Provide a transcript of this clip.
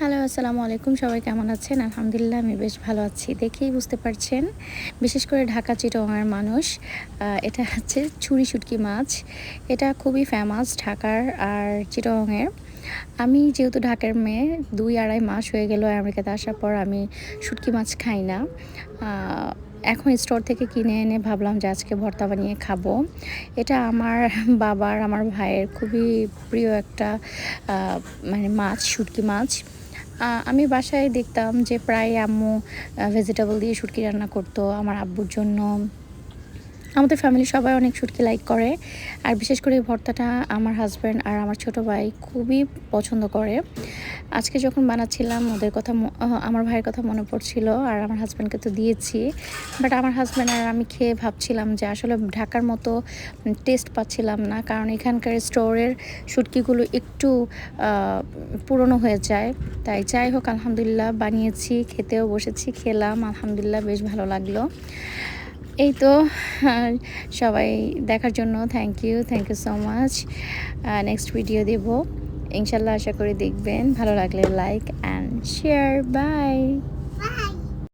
Hello, আসসালামু আলাইকুম। সবাই কেমন আছেন? আলহামদুলিল্লাহ, আমি বেশ ভালো আছি। দেখেই বুঝতে পারছেন, বিশেষ করে ঢাকা চিটংয়ের মানুষ এটা হচ্ছে ছুরি শুটকি মাছ। এটা খুবই ফেমাস ঢাকার আর চিটংয়ের আমি যেহেতু ঢাকার মেয়ে, দুই আড়াই মাস হয়ে গেল আমেরিকাতে আসার পর আমি শুটকি মাছ খাই না। এখন স্টোর থেকে কিনে এনে ভাবলাম যে আজকে ভর্তা বানিয়ে খাব। এটা আমার বাবার, আমার ভাইয়ের খুবই প্রিয় একটা মানে মাছ, শুটকি মাছ। আমি বাসায় দেখতাম যে প্রায় আম্মু ভেজিটেবল দিয়ে সুটকি রান্না করতো আমার আব্বুর জন্য। আমাদের ফ্যামিলি সবাই অনেক সুটকি লাইক করে। আর বিশেষ করে ভর্তাটা আমার হাজব্যান্ড আর আমার ছোট ভাই খুবই পছন্দ করে। আজকে যখন বানাচ্ছিলাম, ওদের কথা আমার ভাইয়ের কথা মনে পড়ছিল আর আমার হাজব্যান্ডকে তো দিয়েছি। বাট আমার হাজব্যান্ড আর আমি খেয়ে ভাবছিলাম যে আসলে ঢাকার মতো টেস্ট পাচ্ছিলাম না, কারণ এখানকার স্টোরের শুটকিগুলো একটু পুরনো হয়ে যায়। তাই যাই হোক, আলহামদুলিল্লাহ বানিয়েছি, খেতেও বসেছি, খেলাম, আলহামদুলিল্লাহ বেশ ভালো লাগল। এই তো সবাই দেখার জন্য thank you thank you so much next video দেব। ইনশাল্লাহ আশা করি দেখবেন। ভালো লাগলে লাইক অ্যান্ড শেয়ার বাই